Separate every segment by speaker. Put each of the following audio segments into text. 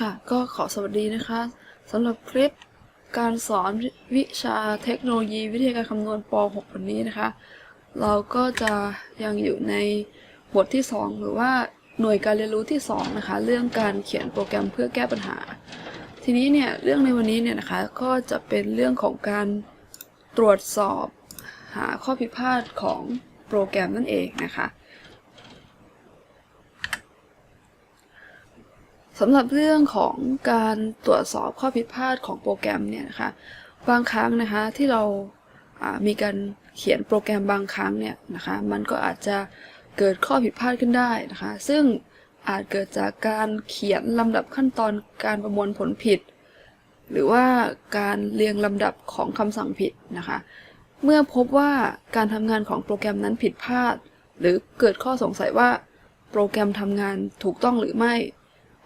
Speaker 1: ค่ะ ก็ขอสวัสดีนะคะสำหรับคลิปการสอนวิชาเทคโนโลยีวิทยาการคำนวณป .6 วันนี้นะคะ เราก็จะยังอยู่ในบทที่ 2 หรือว่าหน่วยการเรียนรู้ที่ 2 นะคะ เรื่องการเขียนโปรแกรมเพื่อแก้ปัญหา ทีนี้เนี่ยเรื่องในวันนี้เนี่ยนะคะก็จะเป็นเรื่องของการตรวจสอบหาข้อผิดพลาดของโปรแกรมนั่นเองนะคะ สำหรับเรื่องของการตรวจสอบข้อผิดพลาดของโปรแกรมเนี่ยนะคะ บางครั้งนะคะที่เรามีการเขียนโปรแกรมบางครั้งเนี่ยนะคะมันก็อาจจะเกิดข้อผิดพลาดขึ้นได้นะคะ ซึ่งอาจเกิดจากการเขียนลำดับขั้นตอนการประมวลผลผิด หรือว่าการเรียงลำดับของคำสั่งผิดนะคะ เมื่อพบว่าการทำงานของโปรแกรมนั้นผิดพลาด หรือเกิดข้อสงสัยว่าโปรแกรมทำงานถูกต้องหรือไม่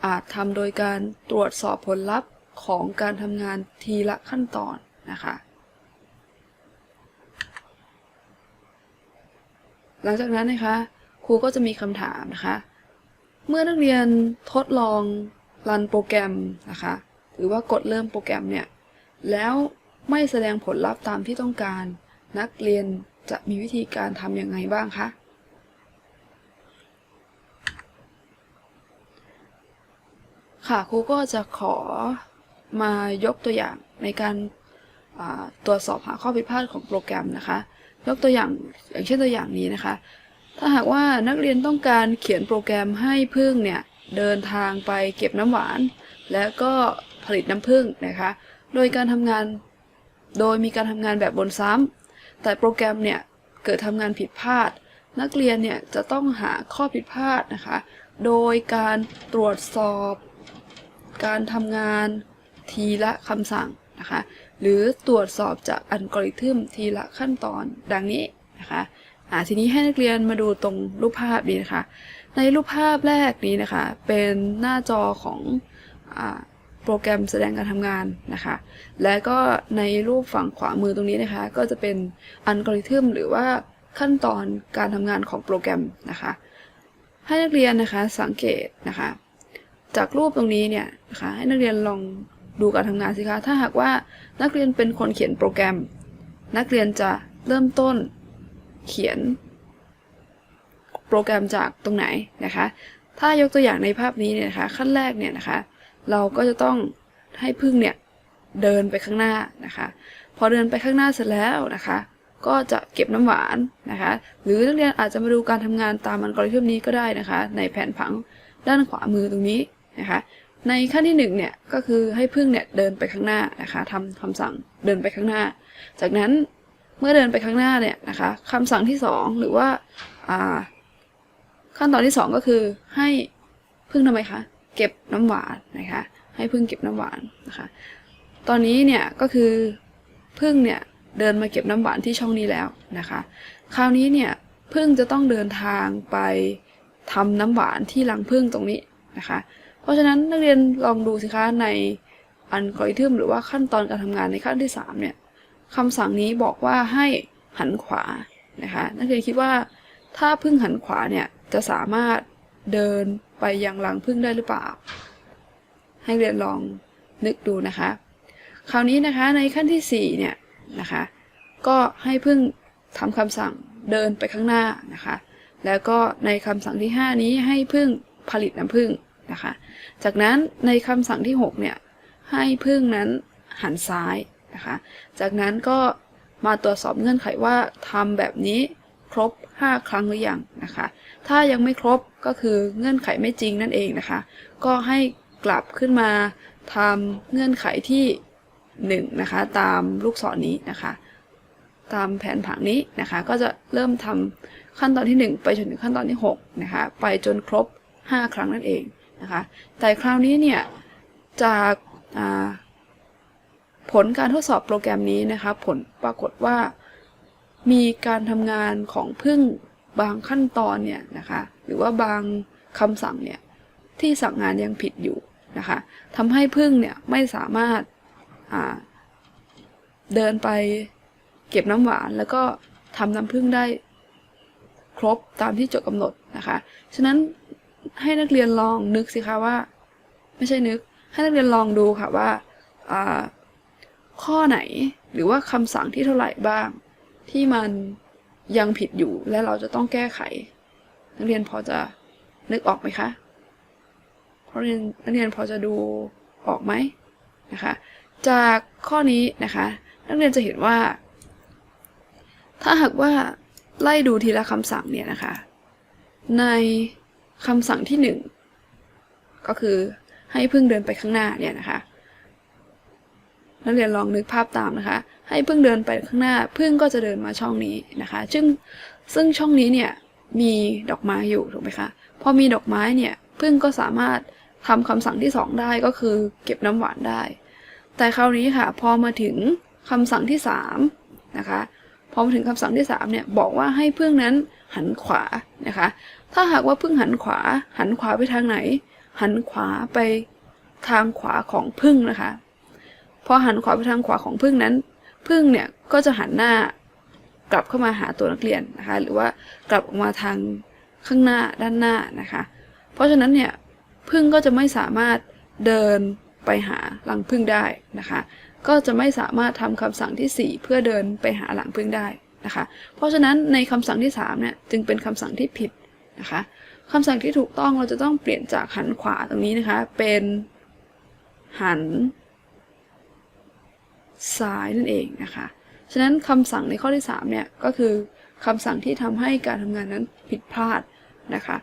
Speaker 1: อาจทำโดยการตรวจสอบผลลัพธ์ของการทำงานทีละขั้นตอนนะคะ หลังจากนั้นนะคะครูก็จะมีคำถามนะคะ เมื่อนักเรียนทดลองรันโปรแกรมนะคะ หรือว่ากดเริ่มโปรแกรมเนี่ย แล้วไม่แสดงผลลัพธ์ตามที่ต้องการ นักเรียนจะมีวิธีการทำอยังไงบ้างคะ ค่ะครูก็จะขอมายกตัวอย่างในการตรวจสอบหาข้อผิดพลาดของโปรแกรมนะคะ ยกตัวอย่างอย่างเช่นตัวอย่างนี้นะคะ ถ้าหากว่านักเรียนต้องการเขียนโปรแกรมให้พึ่งเนี่ยเดินทางไปเก็บน้ำหวาน แล้วก็ผลิตน้ำผึ้งนะคะ โดยการทำงานโดยมีการทำงานแบบบนซ้ำแต่โปรแกรมเนี่ยเกิดทำงานผิดพลาด นักเรียนเนี่ยจะต้องหาข้อผิดพลาดนะคะ โดยการตรวจสอบ การทำงานทีละคำสั่งนะคะหรือตรวจสอบจากอัลกอริทึมทีละขั้นตอนดังนี้นะคะอ่าทีนี้ให้นักเรียนมาดูตรงรูปภาพนี้นะคะ ในรูปภาพแรกนี้นะคะ เป็นหน้าจอของอาโปรแกรมแสดงการทำงานนะคะ และก็ในรูปฝั่งขวามือตรงนี้นะคะ ก็จะเป็นอัลกอริทึมหรือว่าขั้นตอนการทำงานของโปรแกรมนะคะ ให้นักเรียนนะคะสังเกตนะคะ จากรูปตรงนี้เนี่ยนะคะให้นักเรียนลองดูการทำงานสิคะถ้าหากว่านักเรียนเป็นคนเขียนโปรแกรม นักเรียนจะเริ่มต้นเขียน โปรแกรมจากตรงไหนนะคะ ถ้ายกตัวอย่างในภาพนี้เนี่ยนะคะขั้นแรกเนี่ยนะคะเราก็จะต้องให้พึ่งเนี่ยเดินไปข้างหน้านะคะ พอเดินไปข้างหน้าเสร็จแล้วนะคะ ก็จะเก็บน้ำหวานนะคะ หรือนักเรียนอาจจะมาดูการทำงานตามอัลกอริทึมนี้ก็ได้นะคะ ในแผนผังด้านขวามือตรงนี้ นะคะในขั้นที่หนึ่งเนี่ยก็คือให้พึ่งเนี่ยเดินไปข้างหน้านะคะทำคำสั่งเดินไปข้างหน้า จากนั้นเมื่อเดินไปข้างหน้าเนี่ยนะคะคำสั่งที่สองหรือว่าอ่าขั้นตอนที่สองก็คือให้พึ่งทำไมคะเก็บน้ำหวานนะคะให้พึ่งเก็บน้ำหวานนะคะตอนนี้เนี่ยก็คือพึ่งเนี่ยเดินมาเก็บน้ำหวานที่ช่องนี้แล้วนะคะคราวนี้เนี่ยพึ่งจะต้องเดินทางไปทำน้ำหวานที่รังพึ่งตรงนี้นะคะ เพราะฉะนั้นนักเรียนลองดูสิคะในอัลกอริทึมหรือว่าขั้นตอนการทำงานในขั้นที่สามเนี่ยคำสั่งนี้บอกว่าให้หันขวานะคะนักเรียนคิดว่าถ้าพึ่งหันขวาเนี่ยจะสามารถเดินไปยังรังพึ่งได้หรือเปล่า ให้เรียนลองนึกดูนะคะ คราวนี้นะคะในขั้นที่4เนี่ยนะคะก็ให้พึ่งทำคำสั่งเดินไปข้างหน้านะคะ แล้วก็ในคำสั่งที่ 5 นี้ให้พึ่งผลิตน้ำพึ่ง นะคะ จากนั้นในคำสั่งที่ 6 เนี่ยให้พึ่งนั้นหันซ้ายนะคะ จากนั้นก็มาตรวจสอบเงื่อนไขว่าทำแบบนี้ครบ 5 ครั้งหรือยังนะคะ ถ้ายังไม่ครบก็คือเงื่อนไขไม่จริงนั่นเองนะคะ ก็ให้กลับขึ้นมาทำเงื่อนไขที่ 1 นะคะ ตามลูกศรนนี้นะคะ ตามแผนผังนี้นะคะ ก็จะเริ่มทำขั้นตอนที่ 1 ไปจนถึงขั้นตอนที่ 6 นะคะ ไปจนครบ 5 ครั้งนั่นเอง นะคะ แต่คราวนี้เนี่ยจากาผลการทดสอบโปรแกรมนี้นะคะ ผลปรากฏว่ามีการทำงานของพึ่งบางขั้นตอนเนี่ยนะคะหรือว่าบางคำสั่งเนี่ยที่สั่งงานยังผิดอยู่นะคะทำให้พึ่งเนี่ยไม่สามารถาเดินไปเก็บน้ำหวานแล้วก็ทำน้ำพึ่งได้ครบตามที่โจทย์กำหนดนะคะ ฉะนั้น ให้นักเรียนลองนึกสิคะว่า ไม่ใช่นึก ให้นักเรียนลองดูค่ะว่าข้อไหนหรือว่าคำสั่งที่เท่าไหร่บ้าง ที่มันยังผิดอยู่และเราจะต้องแก้ไข นักเรียนพอจะนึกออกไหมคะเพราะเรียนนักเรียนพอจะดูออกไหมนะคะ จากข้อนี้นะคะ นักเรียนจะเห็นว่า ถ้าหากว่าไล่ดูทีละคำสั่งเนี่ยนะคะ ใน คำสั่งที่หนึ่งก็คือให้พึ่งเดินไปข้างหน้าเนี่ยนะคะนักเรียนลองนึกภาพตามนะคะ ให้พึ่งเดินไปข้างหน้า พึ่งก็จะเดินมาช่องนี้นะคะ ซึ่งซึ่งช่องนี้เนี่ยมีดอกไม้อยู่ถูกไหมคะ พอมีดอกไม้เนี่ยพึ่งก็สามารถทำคำสั่งที่สองได้ก็คือเก็บน้ำหวานได้ แต่คราวนี้ค่ะพอมาถึงคำสั่งที่สามนะคะ พอมาถึงคำสั่งที่สามเนี่ยบอกว่าให้พึ่งนั้นหันขวานะคะ ถ้าหากว่าพึ่งหันขวา หันขวาไปทางไหน หันขวาไปทางขวาของพึ่งนะคะ พอหันขวาไปทางขวาของพึ่งนั้น พึ่งเนี่ยก็จะหันหน้ากลับเข้ามาหาตัวนักเรียนนะคะ หรือว่ากลับออกมาทางข้างหน้าด้านหน้านะคะ เพราะฉะนั้นเนี่ยพึ่งก็จะไม่สามารถเดินไปหาหลังพึ่งได้นะคะ ก็จะไม่สามารถทำคำสั่งที่ 4 เพื่อเดินไปหาหลังพึ่งได้นะคะ เพราะฉะนั้นในคำสั่งที่3เนี่ยจึงเป็นคำสั่งที่ผิดนะคะคำสั่งที่ถูกต้องเราจะต้องเปลี่ยนจากหันขวาตรงนี้นะคะ เป็นหันซ้ายนั่นเองนะคะ ฉะนั้นคำสั่งในข้อที่3เนี่ยก็คือคำสั่งที่ทำให้การทำงานนั้นผิดพลาดนะคะ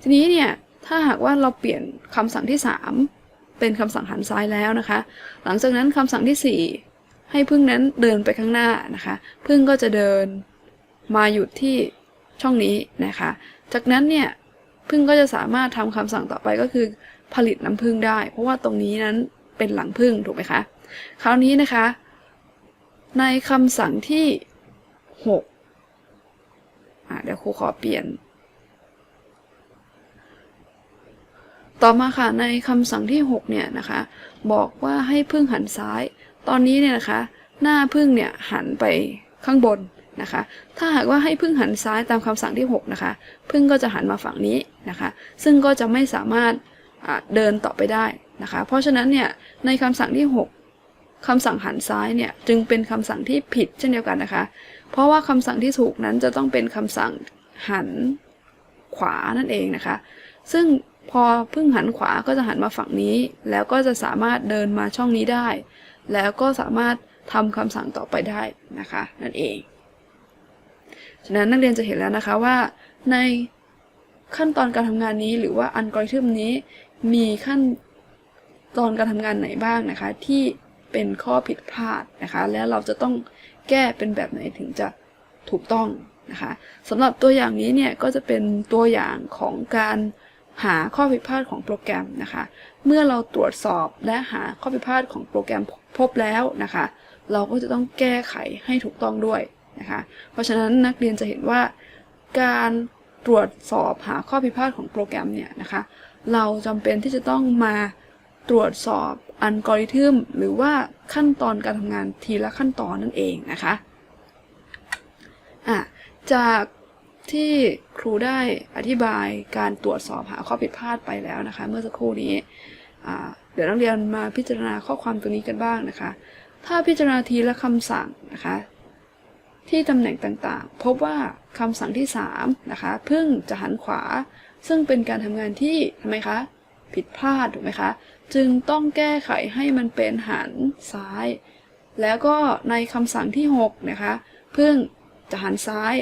Speaker 1: ทีนี้เนี่ยถ้าหากว่าเราเปลี่ยนคำสั่งที่ 3 เป็นคำสั่งหันซ้ายแล้วนะคะ หลังจากนั้นคำสั่งที่ 4 ให้พึ่งนั้นเดินไปข้างหน้านะคะ พึ่งก็จะเดินมาหยุดที่ช่องนี้นะคะ จากนั้นเนี่ยพึ่งก็จะสามารถทำคำสั่งต่อไปก็คือผลิตน้ำพึ่งได้ เพราะว่าตรงนี้นั้นเป็นหลังพึ่งถูกไหมคะ คราวนี้นะคะ ในคำสั่งที่6อะเดี๋ยวครูขอเปลี่ยน ต่อมาค่ะในคำสั่งที่ 6 เนี่ยนะคะ บอกว่าให้พึ่งหันซ้าย ตอนนี้เนี่ยนะคะ หน้าพึ่งเนี่ยหันไปข้างบนนะคะ ถ้าหากว่าให้พึ่งหันซ้ายตามคำสั่งที่ 6 นะคะ พึ่งก็จะหันมาฝั่งนี้นะคะ ซึ่งก็จะไม่สามารถเดินต่อไปได้นะคะ เพราะฉะนั้นเนี่ยในคำสั่งที่ 6คำสั่งหันซ้ายเนี่ยจึงเป็นคำสั่งที่ผิดเช่นเดียวกันนะคะ เพราะว่าคำสั่งที่ถูกนั้นจะต้องเป็นคำสั่งหันขวานั่นเองนะคะ ซึ่ง พอเพิ่งหันขวาก็จะหันมาฝั่งนี้ แล้วก็จะสามารถเดินมาช่องนี้ได้ แล้วก็สามารถทำคำสั่งต่อไปได้นะคะ นั่นเอง ฉะนั้นนักเรียนจะเห็นแล้วนะคะว่า ในขั้นตอนการทำงานนี้หรือว่าอัลกอริทึมนี้มีขั้นตอนการทำงานไหนบ้างนะคะ ที่เป็นข้อผิดพลาดนะคะ แล้วเราจะต้องแก้เป็นแบบไหนถึงจะถูกต้องนะคะสำหรับตัวอย่างนี้เนี่ยก็จะเป็นตัวอย่างของการ หาข้อผิดพลาดของโปรแกรมนะคะ เมื่อเราตรวจสอบและหาข้อผิดพลาดของโปรแกรมพบแล้วนะคะ เราก็จะต้องแก้ไขให้ถูกต้องด้วยนะคะ เพราะฉะนั้นนักเรียนจะเห็นว่าการตรวจสอบหาข้อผิดพลาดของโปรแกรมเนี่ยนะคะ เราจำเป็นที่จะต้องมาตรวจสอบอัลกอริทึมหรือว่าขั้นตอนการทำงานทีละขั้นตอนนั่นเองนะคะ อะจาก ที่ครูได้อธิบายการตรวจสอบหาข้อผิดพลาดไปแล้วนะคะ เมื่อสักครู่นี้เดี๋ยวนักเรียนมาพิจารณาข้อความตัวนี้กันบ้างนะคะ ถ้าพิจารณาทีละคำสั่งนะคะ ที่ตำแหน่งต่างๆ พบว่าคำสั่งที่3นะคะพิ่งจะหันขวา ซึ่งเป็นการทำงานที่ทำไมคะผิดพลาดถูกไหมคะจึงต้องแก้ไขให้มันเป็นหันซ้าย แล้วก็ในคำสั่งที่6นะคะพิ่งจะหันซ้าย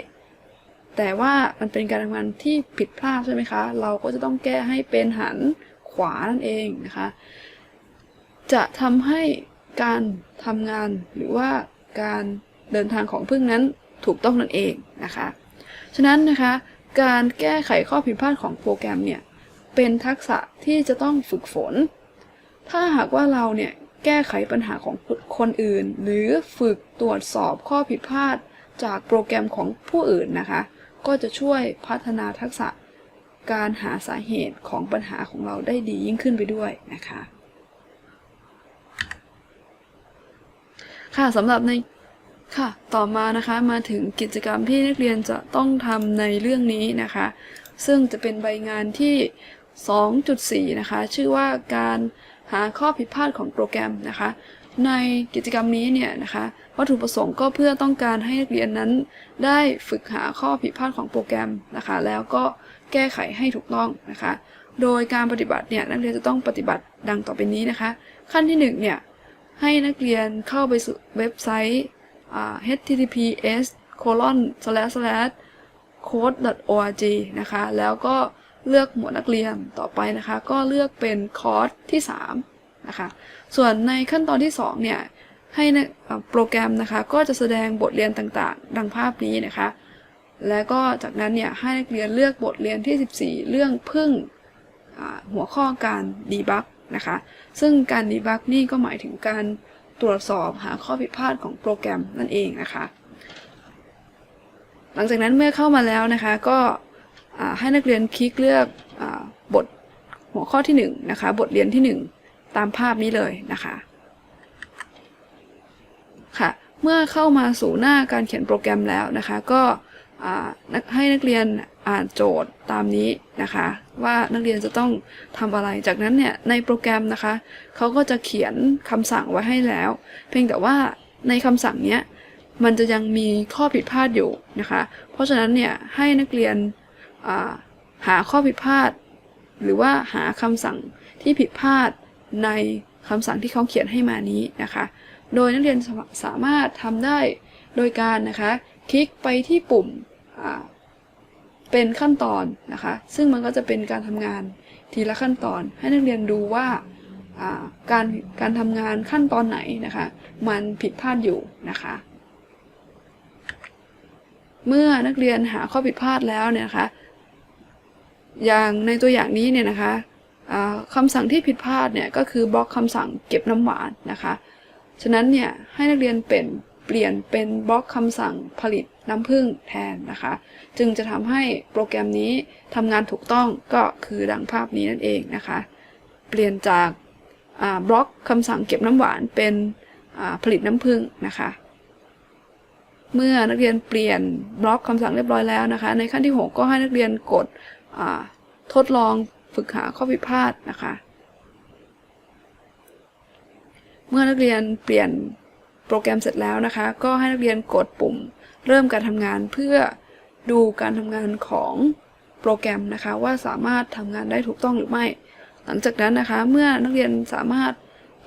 Speaker 1: แต่ว่ามันเป็นการทำงานที่ผิดพลาดใช่ไหมคะ เราก็จะต้องแก้ให้เป็นหันขวานั่นเองนะคะ จะทำให้การทำงานหรือว่าการเดินทางของพึ่งนั้นถูกต้องนั่นเองนะคะ ฉะนั้นนะคะการแก้ไขข้อผิดพลาดของโปรแกรมเนี่ยเป็นทักษะที่จะต้องฝึกฝน ถ้าหากว่าเราเนี่ยแก้ไขปัญหาของคนอื่น หรือฝึกตรวจสอบข้อผิดพลาดจากโปรแกรมของผู้อื่นนะคะ ก็จะช่วยพัฒนาทักษะการหาสาเหตุของปัญหาของเราได้ดียิ่งขึ้นไปด้วยนะคะ ค่ะสำหรับในค่ะ ต่อมานะคะมาถึงกิจกรรมที่นักเรียนจะต้องทำในเรื่องนี้นะคะ ซึ่งจะเป็นใบงานที่ 2.4 นะคะ ชื่อว่าการหาข้อผิดพลาดของโปรแกรมนะคะ ในกิจกรรมนี้เนี่ยนะคะวัตถุประสงค์ก็เพื่อต้องการให้นักเรียนนั้น ได้ฝึกหาข้อผิดพลาดของโปรแกรมนะคะ แล้วก็แก้ไขให้ถูกต้องนะคะ โดยการปฏิบัติเนี่ยนักเรียนจะต้องปฏิบัติดังต่อไปนี้นะคะ ขั้นที่หนึ่งเนี่ยให้นักเรียนเข้าไปสู่เว็บไซต์ https colon slash slash code.org นะคะ แล้วก็เลือกหมวดนักเรียนต่อไปนะคะ ก็เลือกเป็นคอร์สที่ 3 นะคะ ส่วนในขั้นตอนที่ 2 เนี่ย ให้โปรแกรมนะคะก็จะแสดงบทเรียนต่างๆ ดังภาพนี้นะคะ แล้วก็จากนั้นเนี่ยให้นักเรียนเลือกบทเรียนที่ 14 เรื่องพึ่งหัวข้อการดีบักนะคะ ซึ่งการดีบักนี่ก็หมายถึงการตรวจสอบหาข้อผิดพลาดของโปรแกรมนั่นเองนะคะ หลังจากนั้นเมื่อเข้ามาแล้วนะคะก็ให้นักเรียนคลิกเลือกอบทหัวข้อที่1นะคะบทเรียนที่ 1 ตามภาพนี้เลยนะคะค่ะเมื่อเข้ามาสู่หน้าการเขียนโปรแกรมแล้วนะคะ ก็ให้นักเรียนอ่านโจทย์ตามนี้นะคะ ว่านักเรียนจะต้องทำอะไรจากนั้นเนี่ยในโปรแกรมนะคะเขาก็จะเขียนคำสั่งไว้ให้แล้ว เพียงแต่ว่าในคำสั่งเนี้ยมันจะยังมีข้อผิดพลาดอยู่นะคะ เพราะฉะนั้นเนี่ยให้นักเรียนหาข้อผิดพลาด หรือว่าหาคำสั่งที่ผิดพลาด ในคำสั่งที่เขาเขียนให้มานี้นะคะ โดยนักเรียนสามารถทำได้โดยการนะคะ คลิกไปที่ปุ่มเป็นขั้นตอนนะคะ ซึ่งมันก็จะเป็นการทำงานทีละขั้นตอน ให้นักเรียนดูว่าการการทำงานขั้นตอนไหนนะคะ มันผิดพลาดอยู่นะคะ เมื่อนักเรียนหาข้อผิดพลาดแล้วเนี่ยนะคะ อย่างในตัวอย่างนี้เนี่ยนะคะ คำสั่งที่ผิดพลาดเนี่ยก็คือบล็อกคำสั่งเก็บน้ำหวานนะคะ ฉะนั้นเนี่ยให้นักเรียนเป็นเปลี่ยนเป็นบล็อกคำสั่งผลิตน้ำผึ้งแทนนะคะ จึงจะทำให้โปรแกรมนี้ทำงานถูกต้องก็คือดังภาพนี้นั่นเองนะคะ เปลี่ยนจากบล็อกคำสั่งเก็บน้ำหวานเป็นผลิตน้ำผึ้งนะคะ เมื่อนักเรียนเปลี่ยนบล็อกคำสั่งเรียบร้อยแล้วนะคะ ในขั้นที่ 6 ก็ให้นักเรียนกดทดลอง ฝึกหาข้อผิดพลาดนะคะ เมื่อนักเรียนเปลี่ยนโปรแกรมเสร็จแล้วนะคะ ก็ให้นักเรียนกดปุ่ม เริ่มการทำงานเพื่อดูการทำงานของโปรแกรมนะคะว่าสามารถทำงานได้ถูกต้องหรือไม่ หลังจากนั้นนะคะเมื่อนักเรียนสามารถ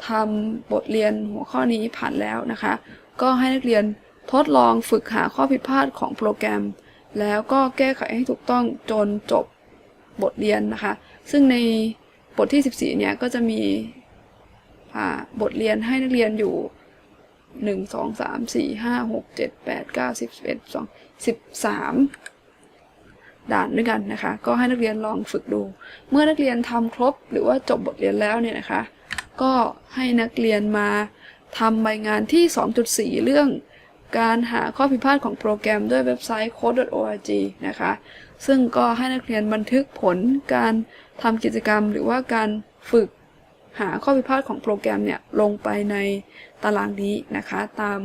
Speaker 1: ทำบทเรียนหัวข้อนี้ผ่านแล้วนะคะ ก็ให้นักเรียนทดลองฝึกหาข้อผิดพลาดของโปรแกรม แล้วก็แก้ไขให้ถูกต้องจนจบบทเรียนนะคะ ซึ่งในบทที่ 14 เนี่ยก็จะมีบทเรียนให้นักเรียนอยู่1 2 3 4 5 6 7 8 9 10 11 12 13ด่านด้วยกันนะคะ ก็ให้นักเรียนลองฝึกดู เมื่อนักเรียนทำครบหรือว่าจบบทเรียนแล้วเนี่ยนะคะ ก็ให้นักเรียนมาทำใบงานที่ 2.4 เรื่องการหาข้อผิดพลาดของโปรแกรมด้วยเว็บไซต์ code.org นะคะ ซึ่งก็ให้นักเรียนบันทึกผลการ ทำกิจกรรมหรือว่าการฝึกหาข้อผิดพลาดของโปรแกรมเนี่ยลงไปในตารางนี้นะคะ ตาม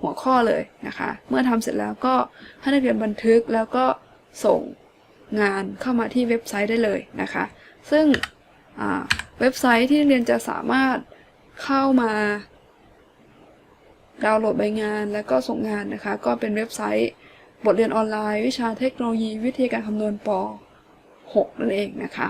Speaker 1: หัวข้อเลยนะคะ เมื่อทำเสร็จแล้วก็ให้นักเรียนบันทึกแล้วก็ส่งงานเข้ามาที่เว็บไซต์ได้เลยนะคะ ซึ่งเว็บไซต์ที่นักเรียนจะสามารถเข้ามาดาวน์โหลดใบงานแล้วก็ส่งงานนะคะ ก็เป็นเว็บไซต์ บทเรียนออนไลน์ วิชาเทคโนโลยี วิทยาการคำนวณป .6 นั่นเองนะคะ